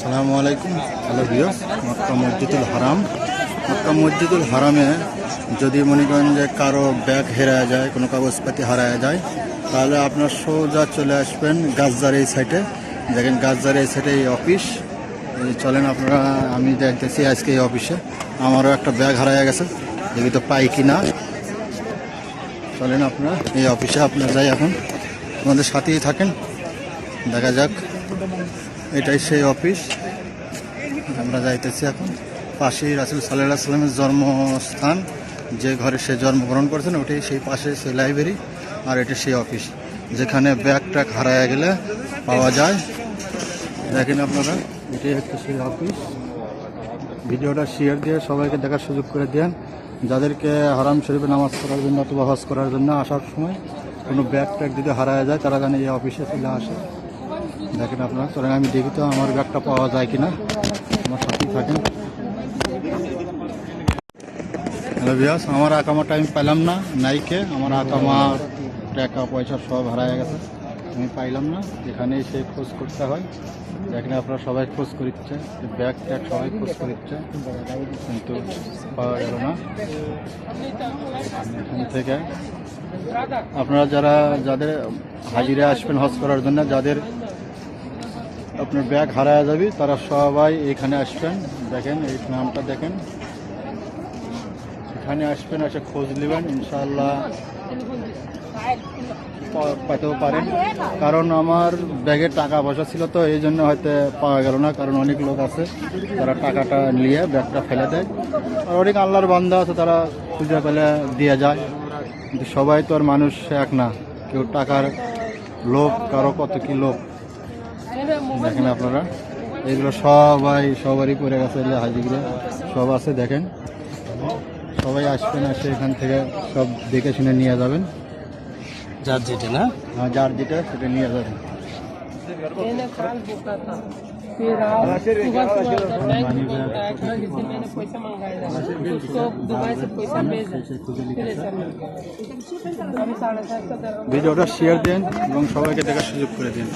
সালামু আলাইকুম। হ্যালো বিয়স মক্কা মসজিদুল হারাম। মক্কা মসজিদুল হারামে যদি মনে করেন যে কারও ব্যাগ হেরা যায়, কোনো কাগজপাতি হারায় যায়, তাহলে আপনার সোজা চলে আসবেন গাছদার এই সাইডে দেখেন গাছদার এই সাইডে এই অফিস চলেন আপনারা, আমি দেখতেছি আজকে এই অফিসে আমারও একটা ব্যাগ হারায় গেছে। দেখি তো পাই কি না চলেন আপনারা, এই অফিসে আপনারা যাই এখন। আমাদের সাথেই থাকেন। দেখা যাক। এটাই সেই অফিস। আমরা যাইতেছি এখন পাশেই রাসুল সাল্লাহ সাল্লামের জন্মস্থান। যে ঘরে সে জন্মগ্রহণ করেছেন, ওটাই সেই পাশে সেই লাইব্রেরি আর এটা সেই অফিস। যেখানে ব্যাগ ট্যাগ হারায় গেলে পাওয়া যায়। দেখেন আপনারা, এটাই হচ্ছে সেই অফিস। ভিডিওটা শেয়ার দিয়ে সবাইকে দেখার সুযোগ করে দেন। যাদেরকে হারাম শরীফে নামাজ পড়ার জন্য অথবা হজ করার জন্য আসার সময় কোনো ব্যাগ ট্যাগ যদি হারায় যায়, তারা জানে এই অফিসে চলে আসে। দেখেন আপনারা, চলেন, আমি দেখি তো আমার ব্যাগটা পাওয়া যায় কিনা। আমার সাথেই থাকেন। হ্যালো বিয়াস আমার আকামাটা আমি পাইলাম না, নাইকে। আমার আকামা টাকা পয়সা সব হারায় গেছে। আমি পাইলাম না এখানে এসে খোঁজ করতে হয়। দেখেন আপনারা সবাই খোঁজ করিচ্ছে ব্যাগ ট্যাগ সবাই খোঁজ করিচ্ছে, কিন্তু পাওয়া গেল না। এখান থেকে আপনারা যারা, যাদের হাজিরা আসবেন হজ করার জন্য, যাদের আপনার ব্যাগ হারায় যাবে, তারা সবাই এখানে আসবেন। দেখেন, এই নামটা দেখেন। এখানে আসবেন, এসে খোঁজ নেবেন ইনশাল্লাহ পেতেও পারেন। কারণ আমার ব্যাগে টাকা পয়সা ছিল তো, এই জন্য হয়তো পাওয়া গেল না, কারণ অনেক লোক আছে, তারা টাকাটা নিয়ে ব্যাগটা ফেলে দেয়। আর অনেক আল্লাহর বান্ধা আছে, তারা খুঁজে পেলে দিয়ে যায়। সবাই তো আর মানুষ এক না, কেউ টাকার লোভ, কারও কত কি লোভ। দেখেন আপনারা। এগুলো সবাই সবারই করে গেছে হাজিগুলো সব আছে দেখেন। সবাই আসবেন আসে এখান থেকে সব দেখে শুনে নিয়ে যাবেন। যার যেটা না? হ্যাঁ যার যেটা সেটা নিয়ে যাবেন। ভিডিওটা শেয়ার দিন এবং সবাইকে দেখার সুযোগ করে দিন।